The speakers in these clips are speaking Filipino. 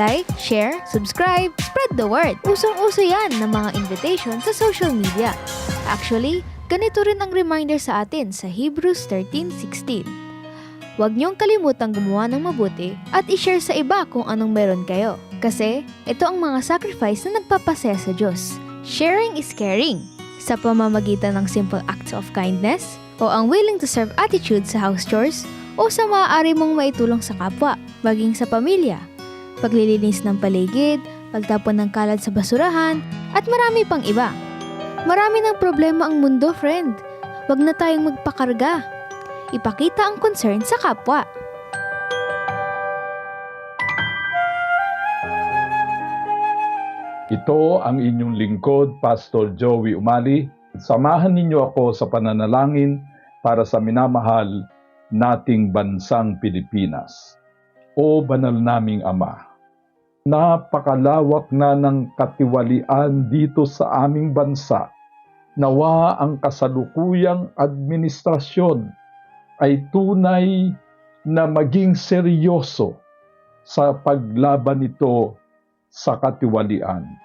Like, share, subscribe, spread the word. Usong-uso yan ng mga invitation sa social media. Actually, ganito rin ang reminder sa atin sa Hebrews 13.16. Huwag niyong kalimutang gumawa ng mabuti at i-share sa iba kung anong meron kayo. Kasi ito ang mga sacrifice na nagpapasaya sa Diyos. Sharing is caring. Sa pamamagitan ng simple acts of kindness, o ang willing to serve attitude sa house chores, o sa maaari mong maitulong sa kapwa, maging sa pamilya, paglilinis ng paligid, pagtapon ng kalat sa basurahan, at marami pang iba. Marami ng problema ang mundo, friend. Huwag na tayong magpakarga. Ipakita ang concern sa kapwa. Ito ang inyong lingkod, Pastor Joey Umali. Samahan ninyo ako sa pananalangin para sa minamahal nating bansang Pilipinas. O banal naming Ama, napakalawak na ng katiwalian dito sa aming bansa. Nawa ang kasalukuyang administrasyon ay tunay na maging seryoso sa paglaban nito sa katiwalian.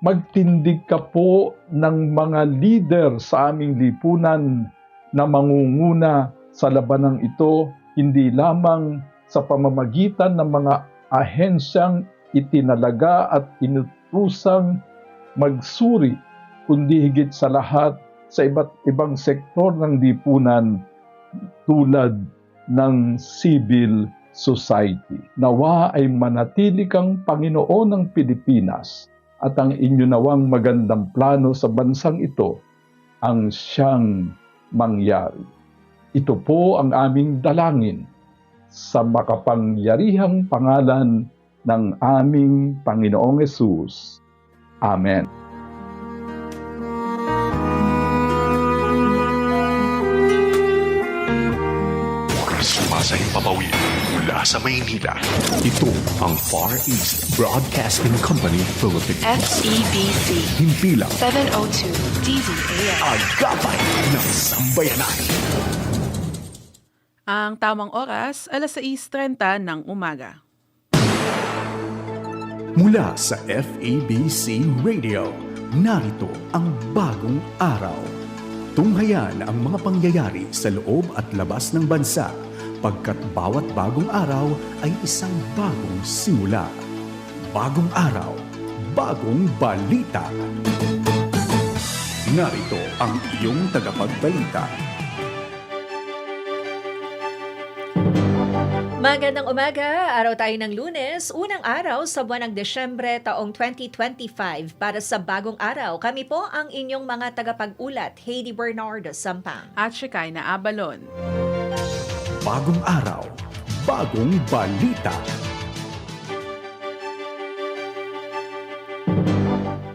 Magtindig ka po ng mga leader sa aming lipunan na mangunguna sa labanang ito, hindi lamang sa pamamagitan ng mga ahensyang itinalaga at inutusang magsuri, kundi higit sa lahat sa iba't ibang sektor ng lipunan tulad ng civil society. Nawa ay manatili kang Panginoon ng Pilipinas at ang inyo nawang magandang plano sa bansang ito ang siyang mangyari. Ito po ang aming dalangin sa makapangyarihang pangalan ng aming Panginoong Yesus. Amen. Sa Maynila. Ito ang Far East Broadcasting Company Philippines. FEBC Himpilang 702 DZAM. agapay ng sambayanan. Ang tamang oras, alas 6.30 ng umaga. Mula sa FEBC Radio, narito ang bagong araw. Tunghayan ang mga pangyayari sa loob at labas ng bansa pagkat bawat bagong araw ay isang bagong simula. Bagong araw, bagong balita. Narito ang iyong tagapagbalita. Magandang umaga, araw tayo ng lunes, unang araw sa buwan ng Desyembre taong 2025. Para sa bagong araw, kami po ang inyong mga tagapag-ulat, Heidi Bernardo Sampang. At Shekinah Abalon. Bagong araw, bagong balita.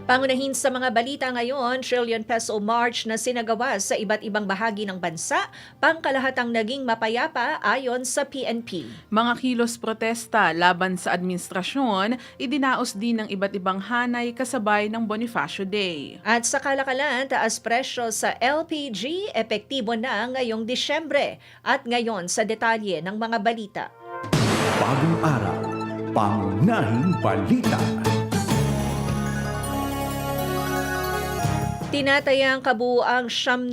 Pangunahin sa mga balita ngayon, trillion peso march na sinagawa sa iba't ibang bahagi ng bansa, pangkalahatang naging mapayapa ayon sa PNP. Mga kilos protesta laban sa administrasyon, idinaos din ng iba't ibang hanay kasabay ng Bonifacio Day. At sa kalakalan, taas presyo sa LPG, epektibo na ngayong Disyembre. At ngayon sa detalye ng mga balita. Bagong araw, pangunahing balita. Tinatayang kabuuang 70,000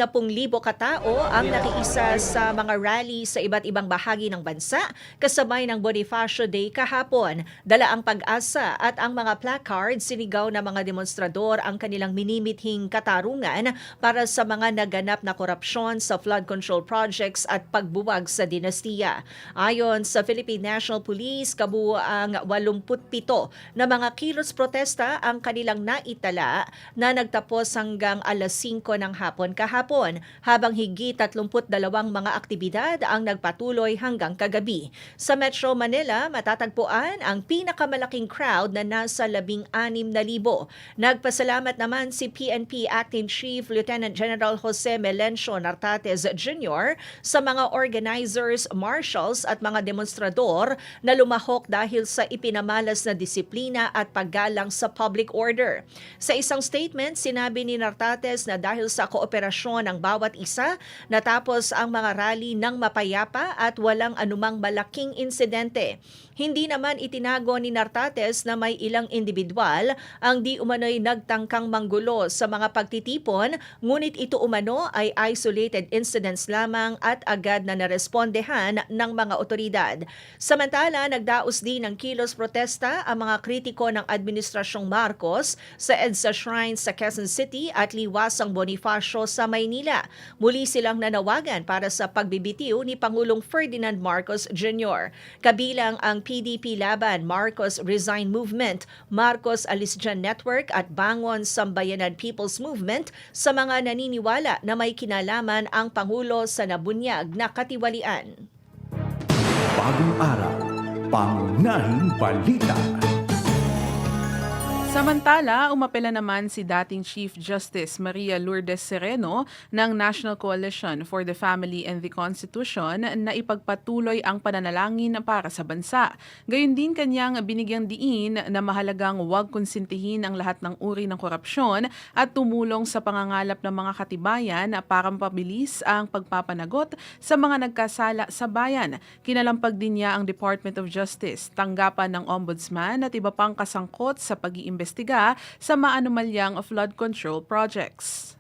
katao ang nakiisa sa mga rally sa iba't ibang bahagi ng bansa kasabay ng Bonifacio Day kahapon. Dala ang pag-asa at ang mga placards sinigaw ng mga demonstrador ang kanilang minimithing katarungan para sa mga naganap na korupsyon sa flood control projects at pagbuwag sa dinastiya. Ayon sa Philippine National Police, kabuuang 87 na mga kilos protesta ang kanilang naitala na nagtapos hanggang alas 5 ng hapon kahapon, habang higit 32 mga aktibidad ang nagpatuloy hanggang kagabi. Sa Metro Manila, matatagpuan ang pinakamalaking crowd na nasa 16,000. Nagpasalamat naman si PNP Acting Chief Lieutenant General Jose Melencio Nartates Jr. sa mga organizers, marshals at mga demonstrador na lumahok dahil sa ipinamalas na disiplina at paggalang sa public order. Sa isang statement, sinabi ni Nartates Nartates na dahil sa kooperasyon ng bawat isa, natapos ang mga rally ng mapayapa at walang anumang malaking insidente. Hindi naman itinago ni Nartates na may ilang individual ang di umano'y nagtangkang manggulo sa mga pagtitipon, ngunit ito umano ay isolated incidents lamang at agad na narespondehan ng mga otoridad. Samantala, nagdaos din ng kilos protesta ang mga kritiko ng Administrasyong Marcos sa EDSA Shrine sa Quezon City at Liwasang Bonifacio sa Maynila. Muli silang nanawagan para sa pagbibitiw ni Pangulong Ferdinand Marcos Jr. Kabilang ang PDP Laban, Marcos Resign Movement, Marcos Alisjan Network at Bangon Sambayanan People's Movement sa mga naniniwala na may kinalaman ang Pangulo sa nabunyag na katiwalian. Bagong araw, pangunahing balita. Samantala, umapela naman si dating Chief Justice Maria Lourdes Sereno ng National Coalition for the Family and the Constitution na ipagpatuloy ang pananalangin para sa bansa. Gayun din kanyang binigyang diin na mahalagang huwag konsintihin ang lahat ng uri ng korupsyon at tumulong sa pangangalap ng mga katibayan para mapabilis ang pagpapanagot sa mga nagkasala sa bayan. Kinalampag din niya ang Department of Justice, tanggapan ng Ombudsman at iba pang kasangkot sa pag-iimbestiga sa maanumalyang flood control projects.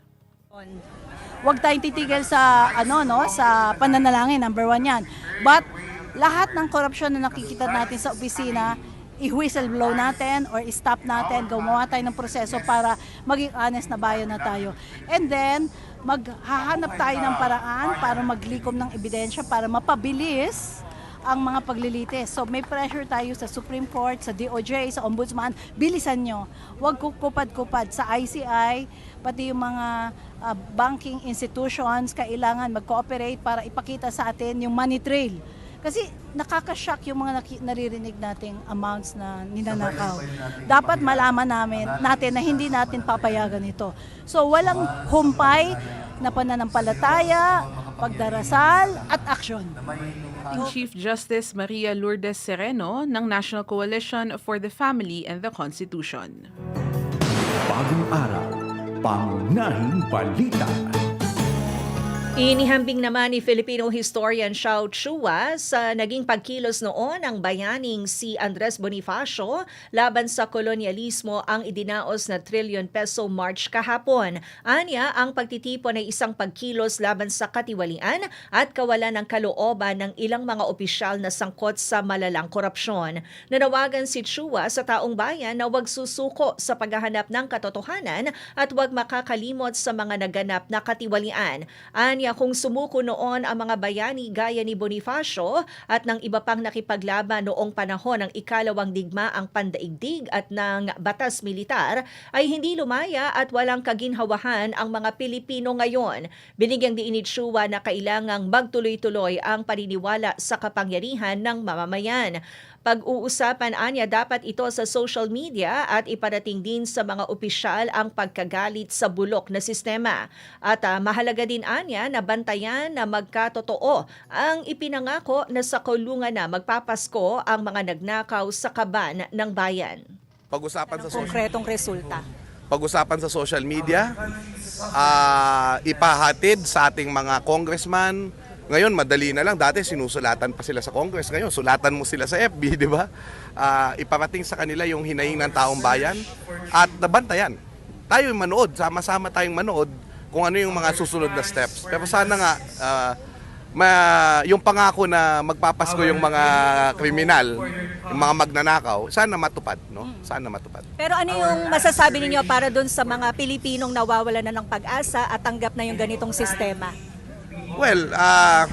Huwag tayong titigil sa ano no sa pananalangin number one yan. But lahat ng korupsyon na nakikita natin sa opisina, i-whistle blow natin or i-stop natin, gumawa tayo ng proseso para maging honest na bayan na tayo. And then, maghahanap tayo ng paraan para maglikom ng ebidensya para mapabilis ang mga paglilitis. So may pressure tayo sa Supreme Court, sa DOJ, sa Ombudsman, bilisan nyo. Huwag kukupad-kupad sa ICI, pati yung mga ah, banking institutions, kailangan mag-cooperate para ipakita sa atin yung money trail. Kasi nakakashock yung mga naririnig nating amounts na ninanakaw. Dapat malaman namin natin na hindi natin papayagan ito. So walang humpay na pananampalataya, pagdarasal at aksyon. Acting Chief Justice Maria Lourdes Sereno ng National Coalition for the Family and the Constitution. Bagong araw, pangunahing balita. Inihambing naman ni Filipino historian Xiao Chua sa naging pagkilos noon ng bayaning si Andres Bonifacio laban sa kolonyalismo ang idinaos na trillion peso march kahapon. Anya, ang pagtitipon ay isang pagkilos laban sa katiwalian at kawalan ng kalooban ng ilang mga opisyal na sangkot sa malalang korupsyon. Nanawagan si Chua sa taong bayan na huwag susuko sa paghahanap ng katotohanan at huwag makakalimot sa mga naganap na katiwalian. Anya kung sumuko noon ang mga bayani gaya ni Bonifacio at ng iba pang nakipaglaban noong panahon ng ikalawang digma ang pandaigdig at ng batas militar ay hindi lumaya at walang kaginhawahan ang mga Pilipino ngayon. Binigyang diin ni Chua na kailangang magtuloy-tuloy ang paniniwala sa kapangyarihan ng mamamayan. Pag-uusapan anya dapat ito sa social media at iparating din sa mga opisyal ang pagkagalit sa bulok na sistema. At ah, mahalaga din anya na bantayan na magkatotoo ang ipinangako na sa kulungan na magpapasko ang mga nagnakaw sa kaban ng bayan. pag-usapan sa social Konkretong resulta. pag-usapan sa social media, ah, ipahatid sa ating mga congressman. Ngayon, madali na lang. Dati, sinusulatan pa sila sa Congress. Ngayon, sulatan mo sila sa FB, di ba? Ah, iparating sa kanila yung hinaing ng taong bayan at nabantayan. Tayo manood, sama-sama tayong manood kung ano yung mga susunod na steps. Pero sana nga, ah, ma, yung pangako na magpapasko yung mga kriminal, yung mga magnanakaw, sana matupad, no? Sana matupad. Pero ano yung masasabi ninyo para doon sa mga Pilipinong nawawala na ng pag-asa at tanggap na yung ganitong sistema? Well, ah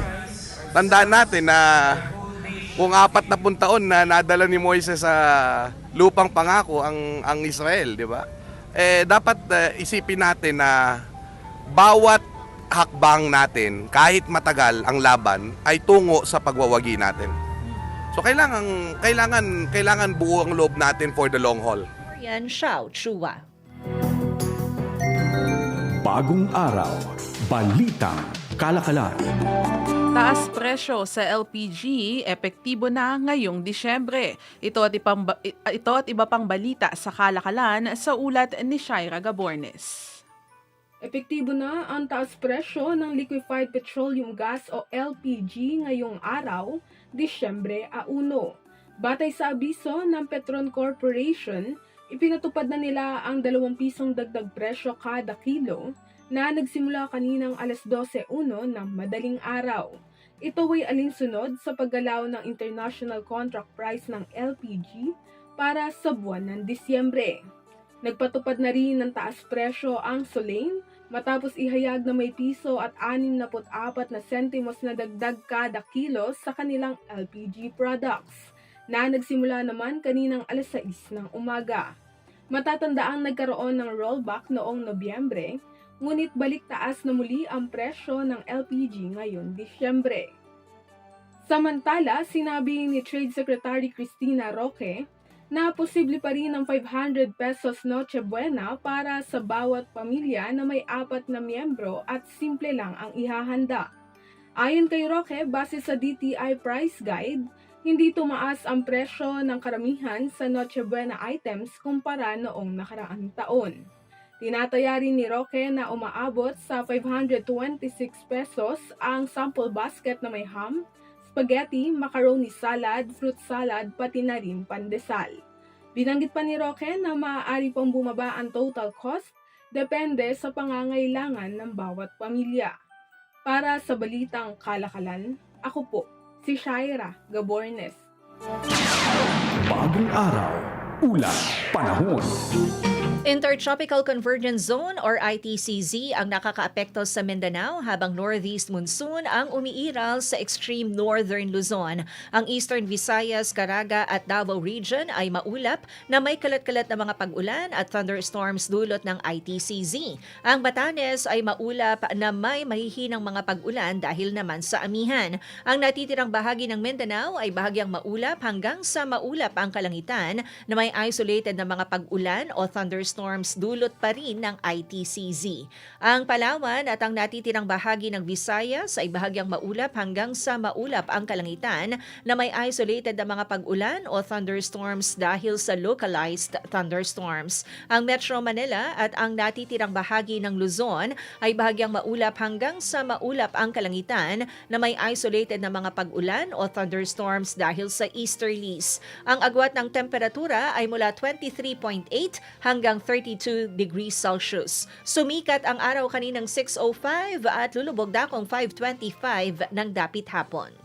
tandaan natin na kung apat na pun taon na nadala ni Moises sa lupang pangako ang ang Israel, di ba? Eh dapat eh, isipin natin na bawat hakbang natin, kahit matagal ang laban, ay tungo sa pagwawagi natin. So kailangan kailangan kailangan buo ang loob natin for the long haul. Yan, Xiao Chua. Bagong araw, balitang kalakalan. Taas presyo sa LPG, epektibo na ngayong Disyembre. Ito at, ipang, ito at iba pang balita sa kalakalan sa ulat ni Shaira Gabornes. Epektibo na ang taas presyo ng liquefied petroleum gas o LPG ngayong araw, Disyembre a 1. Batay sa abiso ng Petron Corporation, ipinatupad na nila ang 2 pisong dagdag presyo kada kilo na nagsimula kaninang alas 12.01 ng madaling araw. Ito ay alinsunod sa paggalaw ng international contract price ng LPG para sa buwan ng Disyembre. Nagpatupad na rin ng taas presyo ang Solane matapos ihayag na may piso at 64 na sentimos na dagdag kada kilo sa kanilang LPG products na nagsimula naman kaninang alas 6 ng umaga. Matatandaang nagkaroon ng rollback noong Nobyembre, ngunit balik taas na muli ang presyo ng LPG ngayon Disyembre. Samantala, sinabi ni Trade Secretary Cristina Roque na posible pa rin ang 500 pesos Noche Buena para sa bawat pamilya na may apat na miyembro at simple lang ang ihahanda. Ayon kay Roque, base sa DTI Price Guide, hindi tumaas ang presyo ng karamihan sa Noche Buena items kumpara noong nakaraang taon. Tinataya rin ni Roque na umaabot sa 526 pesos ang sample basket na may ham, spaghetti, macaroni salad, fruit salad, pati na rin pandesal. Binanggit pa ni Roque na maaari pang bumaba ang total cost depende sa pangangailangan ng bawat pamilya. Para sa Balitang Kalakalan, ako po, si Shaira Gabornes. Bagong araw, ulat, panahon. Intertropical Convergence Zone or ITCZ ang nakakaapekto sa Mindanao habang northeast monsoon ang umiiral sa extreme northern Luzon. Ang eastern Visayas, Caraga at Davao region ay maulap na may kalat-kalat na mga pag-ulan at thunderstorms dulot ng ITCZ. Ang Batanes ay maulap na may mahihinang mga pag-ulan dahil naman sa amihan. Ang natitirang bahagi ng Mindanao ay bahagyang maulap hanggang sa maulap ang kalangitan na may isolated na mga pag-ulan o thunderstorms dulot pa rin ng ITCZ. Ang Palawan at ang natitirang bahagi ng Visayas ay bahagyang maulap hanggang sa maulap ang kalangitan na may isolated na mga pag-ulan o thunderstorms dahil sa localized thunderstorms. Ang Metro Manila at ang natitirang bahagi ng Luzon ay bahagyang maulap hanggang sa maulap ang kalangitan na may isolated na mga pag-ulan o thunderstorms dahil sa easterlies. Ang agwat ng temperatura ay mula 23.8 hanggang 32 degrees Celsius. Sumikat ang araw kaninang 6.05 at lulubog dakong 5.25 ng dapit hapon.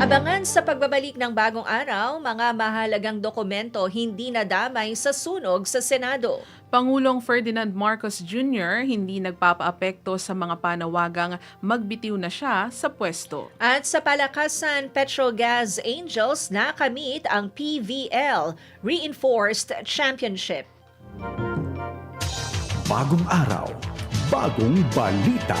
Abangan sa pagbabalik ng bagong araw, mga mahalagang dokumento hindi nadamay sa sunog sa Senado. Pangulong Ferdinand Marcos Jr. hindi nagpapaapekto sa mga panawagang magbitiw na siya sa pwesto. At sa palakasan, Petrogas Angels nakamit ang PVL Reinforced Championship. Bagong araw, bagong balita.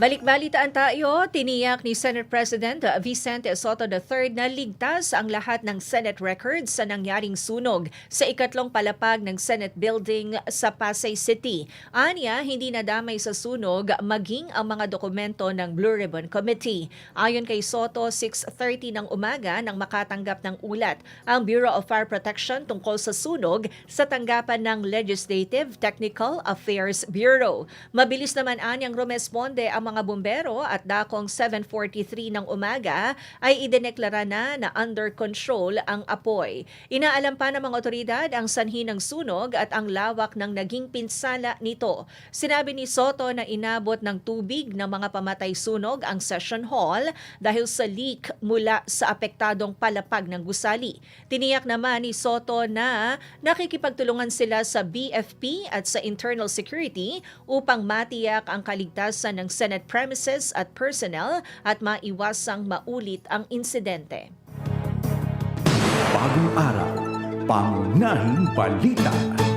Balik-balitaan tayo, tiniyak ni Senate President Vicente Soto III na ligtas ang lahat ng Senate records sa nangyaring sunog sa ikatlong palapag ng Senate building sa Pasay City. Anya, hindi nadamay sa sunog maging ang mga dokumento ng Blue Ribbon Committee. Ayon kay Soto, 6.30 ng umaga nang makatanggap ng ulat ang Bureau of Fire Protection tungkol sa sunog sa tanggapan ng Legislative Technical Affairs Bureau. Mabilis naman anyang rumesponde ang mga bumbero at dakong 7.43 ng umaga ay idineklara na na under control ang apoy. Inaalam pa ng mga otoridad ang sanhi ng sunog at ang lawak ng naging pinsala nito. Sinabi ni Soto na inabot ng tubig ng mga pamatay sunog ang session hall dahil sa leak mula sa apektadong palapag ng gusali. Tiniyak naman ni Soto na nakikipagtulungan sila sa BFP at sa internal security upang matiyak ang kaligtasan ng Senate protect premises at personnel at maiwasang maulit ang insidente. Bagong araw, pangunahing balita.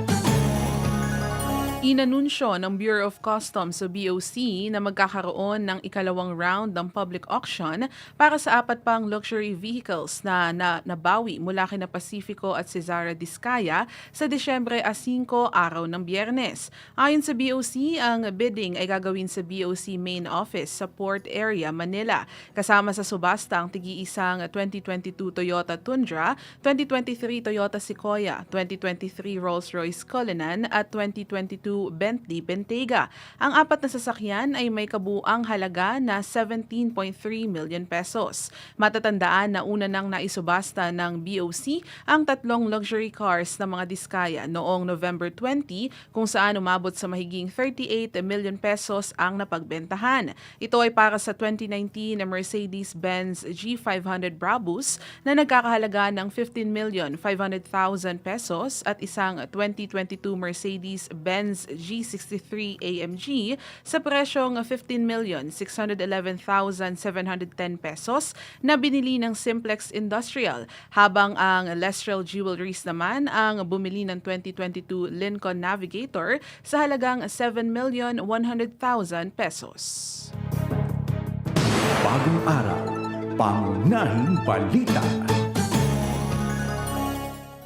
Inanunsyo ng Bureau of Customs o BOC na magkakaroon ng ikalawang round ng public auction para sa apat pang luxury vehicles na, na nabawi mula kina Pacifico at Cesara Discaya sa Disyembre a 5 araw ng biyernes. Ayon sa BOC, ang bidding ay gagawin sa BOC main office sa Port Area, Manila. Kasama sa subasta ang tigi-isang 2022 Toyota Tundra, 2023 Toyota Sequoia, 2023 Rolls-Royce Cullinan at 2022 Bentley Bentayga. Ang apat na sasakyan ay may kabuang halaga na 17.3 million pesos. Matatandaan na una nang naisubasta ng BOC ang tatlong luxury cars ng mga diskaya noong November 20 kung saan umabot sa mahiging 38 million pesos ang napagbentahan. Ito ay para sa 2019 na Mercedes-Benz G500 Brabus na nagkakahalaga ng 15 million 500,000 pesos at isang 2022 Mercedes-Benz G63 AMG sa presyong 15 million 611,710 pesos na binili ng Simplex Industrial habang ang Lestrel Jewelries naman ang bumili ng 2022 Lincoln Navigator sa halagang 7 million 100,000 pesos. Bagong araw, pangunahing balita.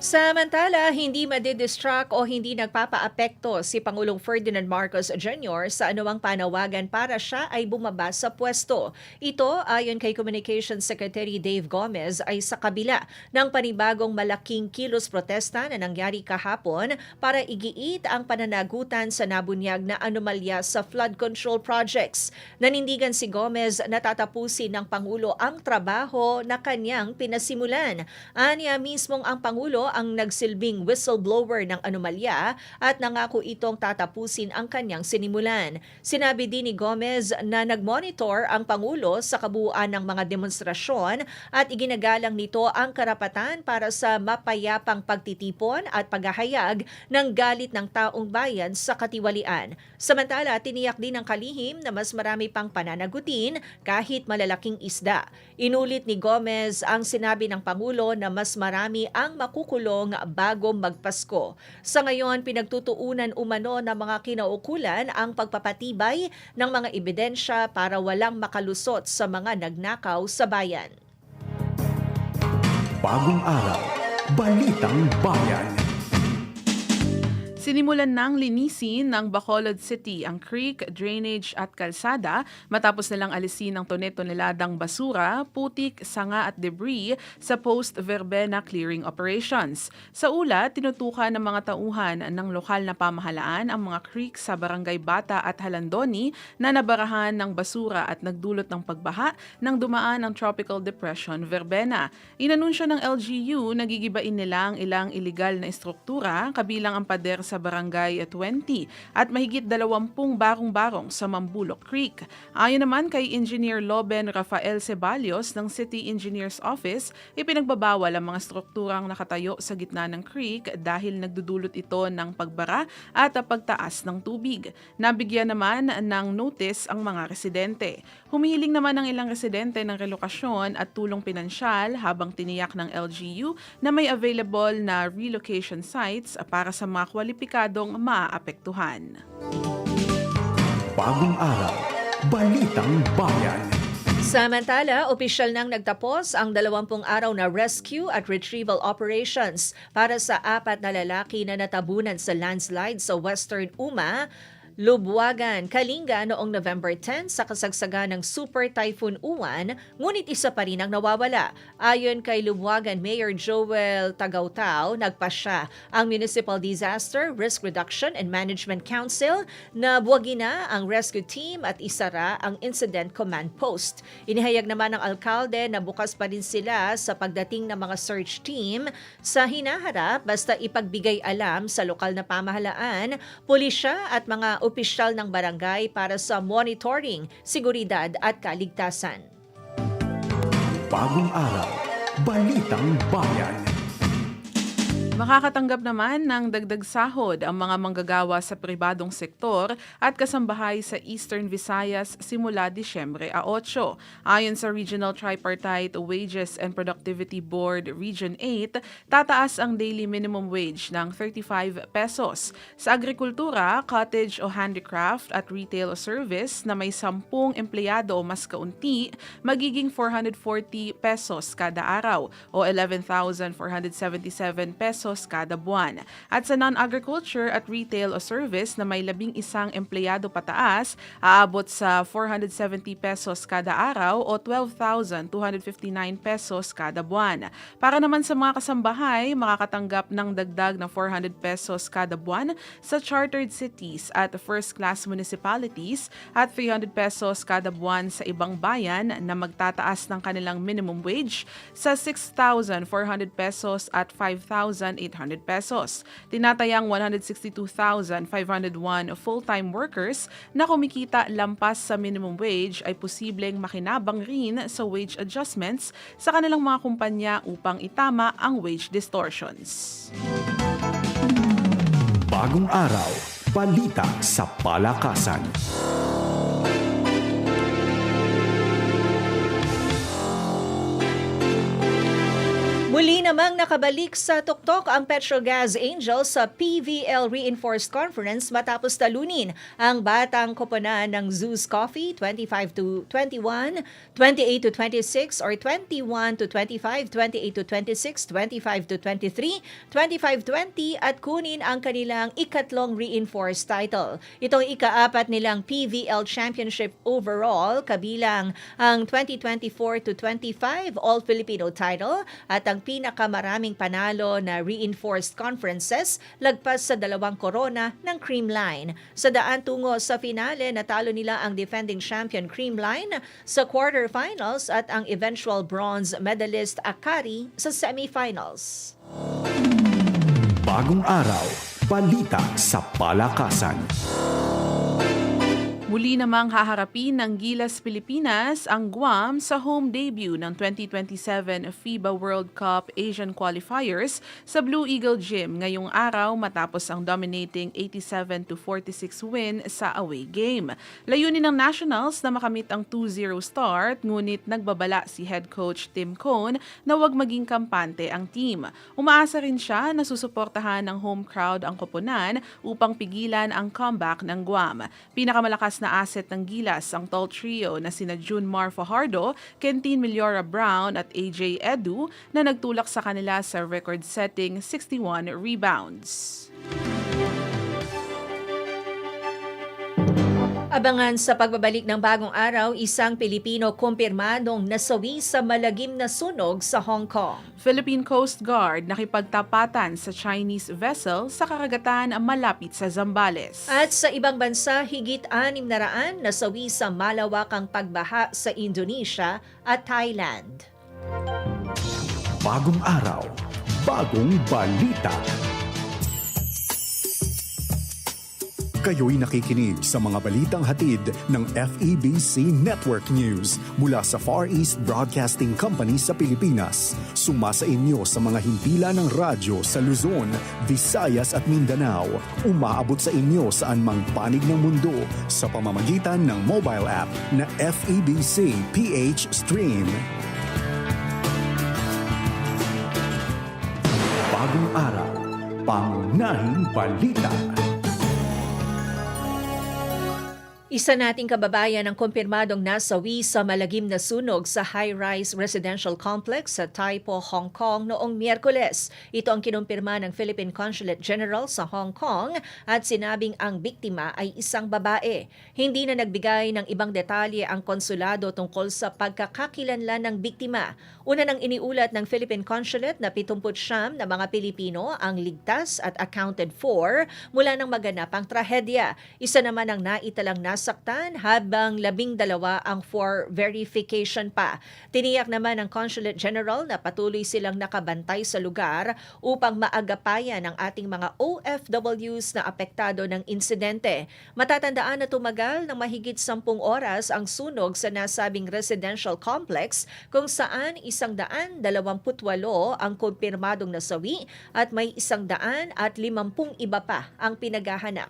Samantala, hindi madidistract o hindi nagpapaapekto si Pangulong Ferdinand Marcos Jr. sa anumang panawagan para siya ay bumaba sa pwesto. Ito, ayon kay Communications Secretary Dave Gomez, ay sa kabila ng panibagong malaking kilos protesta na nangyari kahapon para igiit ang pananagutan sa nabunyag na anomalya sa flood control projects. Nanindigan si Gomez na tatapusin ng Pangulo ang trabaho na kanyang pinasimulan. Anya mismong ang Pangulo ang nagsilbing whistleblower ng anomalya at nangako itong tatapusin ang kanyang sinimulan. Sinabi din ni Gomez na nagmonitor ang Pangulo sa kabuuan ng mga demonstrasyon at iginagalang nito ang karapatan para sa mapayapang pagtitipon at paghahayag ng galit ng taong bayan sa katiwalian. Samantala, tiniyak din ng kalihim na mas marami pang pananagutin kahit malalaking isda. Inulit ni Gomez ang sinabi ng Pangulo na mas marami ang makukulong bago magpasko. Sa ngayon, pinagtutuunan umano ng mga kinaukulan ang pagpapatibay ng mga ebidensya para walang makalusot sa mga nagnakaw sa bayan. Bagong araw, balitang bayan. Sinimulan ng linisin ng Bacolod City ang creek, drainage at kalsada matapos nilang alisin ng tonet-toneladang basura, putik, sanga at debris sa post-verbena clearing operations. Sa ulat, tinutukan ng mga tauhan ng lokal na pamahalaan ang mga creek sa Barangay Bata at Halandoni na nabarahan ng basura at nagdulot ng pagbaha nang dumaan ang Tropical Depression Verbena. Inanunsyo ng LGU na gigibain nila ang ilang iligal na estruktura kabilang ang pader sa Barangay 20 at mahigit 20 barong-barong sa Mambulok Creek. Ayon naman kay Engineer Loben Rafael Ceballos ng City Engineers Office, ipinagbabawal ang mga strukturang nakatayo sa gitna ng creek dahil nagdudulot ito ng pagbara at pagtaas ng tubig. Nabigyan naman ng notice ang mga residente. Humihiling naman ang ilang residente ng relokasyon at tulong pinansyal habang tiniyak ng LGU na may available na relocation sites para sa mga kwalipikadong maaapektuhan. Bagong araw, balitang bayan. Samantala, opisyal nang nagtapos ang 20 araw na rescue at retrieval operations para sa apat na lalaki na natabunan sa landslide sa Western Uma, Lubwagan, Kalinga noong November 10 sa kasagsagan ng Super Typhoon Uwan, ngunit isa pa rin ang nawawala. Ayon kay Lubwagan Mayor Joel Tagautao, nagpasya ang Municipal Disaster Risk Reduction and Management Council na buwagin na ang rescue team at isara ang Incident Command Post. Inihayag naman ng alkalde na bukas pa rin sila sa pagdating ng mga search team sa hinaharap basta ipagbigay alam sa lokal na pamahalaan, pulisya at mga opisyal ng barangay para sa monitoring, seguridad at kaligtasan. Bagong araw, balitang bayan. Makakatanggap naman ng dagdag sahod ang mga manggagawa sa pribadong sektor at kasambahay sa Eastern Visayas simula Disyembre a 8. Ayon sa Regional Tripartite Wages and Productivity Board Region 8, tataas ang daily minimum wage ng 35 pesos. Sa agrikultura, cottage o handicraft at retail service na may 10 empleyado o mas kaunti, magiging 440 pesos kada araw o 11,477 pesos kada buwan. At sa non-agriculture at retail o service na may labing isang empleyado pataas, aabot sa 470 pesos kada araw o 12,259 pesos kada buwan. Para naman sa mga kasambahay, makakatanggap ng dagdag na 400 pesos kada buwan sa chartered cities at first-class municipalities at 300 pesos kada buwan sa ibang bayan na magtataas ng kanilang minimum wage sa 6,400 pesos at 5,800 pesos. Tinatayang 162,501 full-time workers na kumikita lampas sa minimum wage ay posibleng makinabang rin sa wage adjustments sa kanilang mga kumpanya upang itama ang wage distortions. Bagong araw, balita sa palakasan. Muli namang nakabalik sa tuktok ang Petrogas Angels sa PVL Reinforced Conference matapos talunin ang batang koponan ng Zeus Coffee 25 to 21, 28 to 26 or 21 to 25, 28 to 26, 25 to 23, 25-20 at kunin ang kanilang ikatlong reinforced title. Itong ikaapat nilang PVL Championship overall kabilang ang 2024 to 25 All-Filipino title at ang pinakamaraming panalo na reinforced conferences lagpas sa dalawang korona ng Creamline. Sa daan tungo sa finale, natalo nila ang defending champion Creamline sa quarterfinals at ang eventual bronze medalist Akari sa semifinals. Bagong araw, balita sa palakasan. Muli namang haharapin ng Gilas Pilipinas ang Guam sa home debut ng 2027 FIBA World Cup Asian Qualifiers sa Blue Eagle Gym ngayong araw matapos ang dominating 87 to 46 win sa away game. Layunin ng Nationals na makamit ang 2-0 start ngunit nagbabala si head coach Tim Cone na huwag maging kampante ang team. Umaasa rin siya na susuportahan ng home crowd ang koponan upang pigilan ang comeback ng Guam. Pinakamalakas na asset ng Gilas ang tall trio na sina June Mar Fajardo, Kentin Meliora Brown at AJ Edu na nagtulak sa kanila sa record-setting 61 rebounds. Abangan sa pagbabalik ng bagong araw, isang Pilipino kumpirmadong nasawi sa malagim na sunog sa Hong Kong. Philippine Coast Guard nakipagtapatan sa Chinese vessel sa karagatan malapit sa Zambales. At sa ibang bansa, higit anim na raan nasawi sa malawakang pagbaha sa Indonesia at Thailand. Bagong araw, bagong balita. Kayo'y nakikinig sa mga balitang hatid ng FEBC Network News mula sa Far East Broadcasting Company sa Pilipinas. Sumasa inyo sa mga himpilan ng radyo sa Luzon, Visayas at Mindanao. Umaabot sa inyo saan mang panig ng mundo sa pamamagitan ng mobile app na FEBC PH Stream. Bagong araw, pangunahing balita. Isa nating kababayan ang kumpirmadong nasawi sa malagim na sunog sa high-rise residential complex sa Taipo, Hong Kong noong Miyerkules. Ito ang kinumpirma ng Philippine Consulate General sa Hong Kong at sinabing ang biktima ay isang babae. Hindi na nagbigay ng ibang detalye ang konsulado tungkol sa pagkakakilanlan ng biktima. Una nang iniulat ng Philippine Consulate na 79 na mga Pilipino ang ligtas at accounted for mula ng maganap ang trahedya. Isa naman ang naitalang nasa nasaktan habang labing dalawa ang for verification pa. Tiniyak naman ng Consulate General na patuloy silang nakabantay sa lugar upang maagapayan ang ating mga OFWs na apektado ng insidente. Matatandaan na tumagal ng mahigit sampung oras ang sunog sa nasabing residential complex kung saan isang daan dalawamputwalo ang kumpirmadong nasawi at may isang daan at limampung iba pa ang pinaghahanap.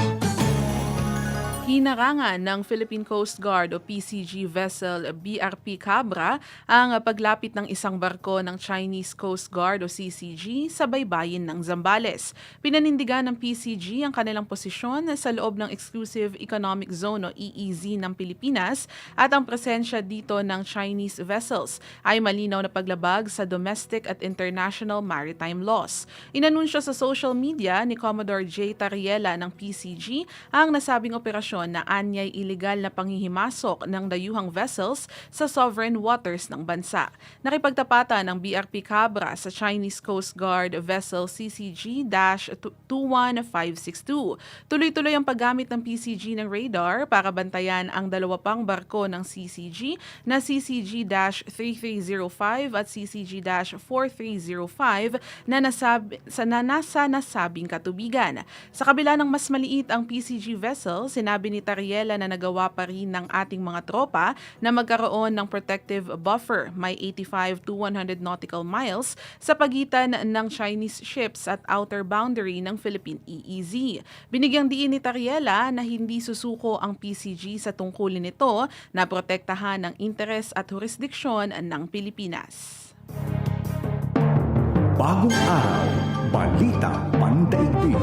Hinarangan ng Philippine Coast Guard o PCG vessel BRP Cabra ang paglapit ng isang barko ng Chinese Coast Guard o CCG sa baybayin ng Zambales. Pinanindigan ng PCG ang kanilang posisyon sa loob ng Exclusive Economic Zone o EEZ ng Pilipinas at ang presensya dito ng Chinese vessels ay malinaw na paglabag sa domestic at international maritime laws. Inanunsyo sa social media ni Commodore J. Tariela ng PCG ang nasabing operasyon na anyay iligal na panghihimasok ng dayuhang vessels sa sovereign waters ng bansa. Nakipagtapatan ng BRP Cabra sa Chinese Coast Guard vessel CCG-21562. Tuloy-tuloy ang paggamit ng PCG ng radar para bantayan ang dalawa pang barko ng CCG na CCG-3305 at CCG-4305 na, nasab- sa na nasa nasabing katubigan. Sa kabila ng mas maliit ang PCG vessel, sinabi ni na nagawa pa rin ng ating mga tropa na magkaroon ng protective buffer, may 85 to 100 nautical miles sa pagitan ng Chinese ships at outer boundary ng Philippine EEZ. Binigyang diin ni Tariela na hindi susuko ang PCG sa tungkulin nito na protektahan ang interes at jurisdiksyon ng Pilipinas. Bagong araw, balita pandaigdig.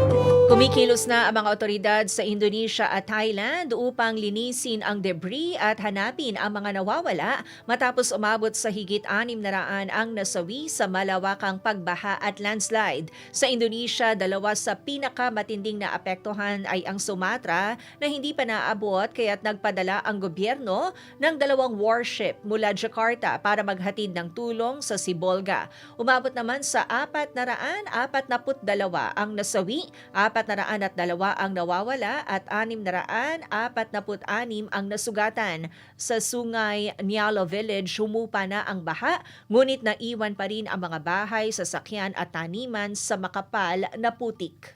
Kumikilos na ang mga otoridad sa Indonesia at Thailand upang linisin ang debris at hanapin ang mga nawawala matapos umabot sa higit anim na raan ang nasawi sa malawakang pagbaha at landslide. Sa Indonesia, dalawa sa pinakamatinding na apektuhan ay ang Sumatra na hindi pa naabot kaya't nagpadala ang gobyerno ng dalawang warship mula Jakarta para maghatid ng tulong sa Sibolga. Umabot naman sa apat na raan, apat na put dalawa ang nasawi, apat na raan at dalawa ang nawawala at anim na raan, apat na put anim ang nasugatan. Sa Sungay Nialo Village, humupa na ang baha, ngunit naiwan pa rin ang mga bahay, sasakyan at taniman sa makapal na putik.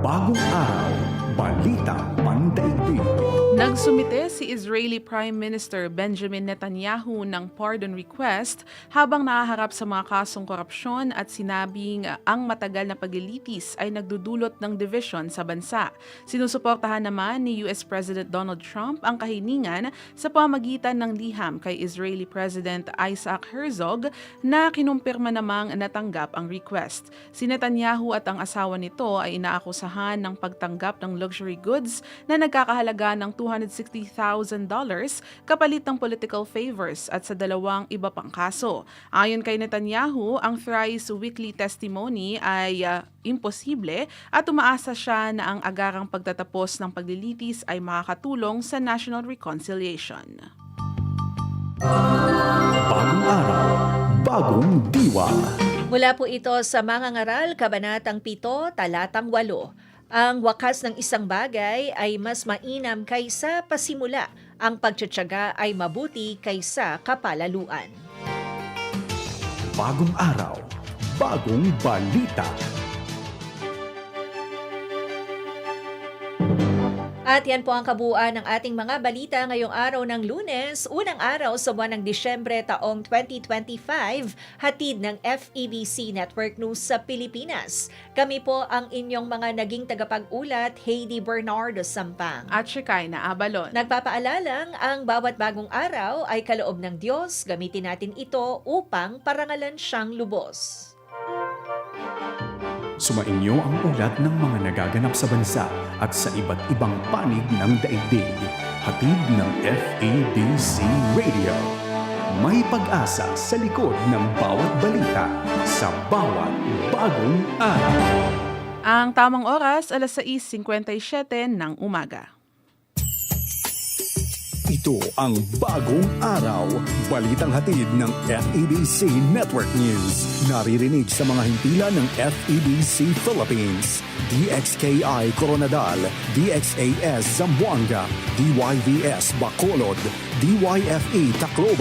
Bagong araw, balita pandaigdig. Nagsumite si Israeli Prime Minister Benjamin Netanyahu ng pardon request habang nahaharap sa mga kasong korupsyon at sinabing ang matagal na paglilitis ay nagdudulot ng division sa bansa. Sinusuportahan naman ni US President Donald Trump ang kahiningan sa pamagitan ng liham kay Israeli President Isaac Herzog na kinumpirma namang natanggap ang request. Si Netanyahu at ang asawa nito ay inaakusahan ng pagtanggap ng luxury goods na nagkakahalaga ng $260,000 kapalit ng political favors at sa dalawang iba pang kaso. Ayon kay Netanyahu, ang thrice weekly testimony ay ah, imposible at umaasa siya na ang agarang pagtatapos ng paglilitis ay makakatulong sa national reconciliation. Bagong araw, bagong diwa. Mula po ito sa mga ngaral, Kabanatang 7, Talatang 8. Ang wakas ng isang bagay ay mas mainam kaysa pasimula. Ang pagtsatsaga ay mabuti kaysa kapalaluan. Bagong araw, bagong balita. At yan po ang kabuuan ng ating mga balita ngayong araw ng lunes, unang araw sa buwan ng Disyembre taong 2025, hatid ng FEBC Network News sa Pilipinas. Kami po ang inyong mga naging tagapag-ulat, Heidi Bernardo Sampang. At Shekay na Abalon. Nagpapaalalang ang bawat bagong araw ay kaloob ng Diyos, gamitin natin ito upang parangalan siyang lubos. Sumainyo ang ulat ng mga nagaganap sa bansa at sa iba't ibang panig ng daigdig. Hatid ng FABC Radio. May pag-asa sa likod ng bawat balita sa bawat bagong araw. Ang tamang oras, alas 6.57 ng umaga. Ito ang bagong araw. Balitang hatid ng FEBC Network News. Naririnig sa mga himpilan ng FEBC Philippines, DXKI Coronadal, DXAS Zamboanga, DYVS Bacolod, DYFE Tacloban,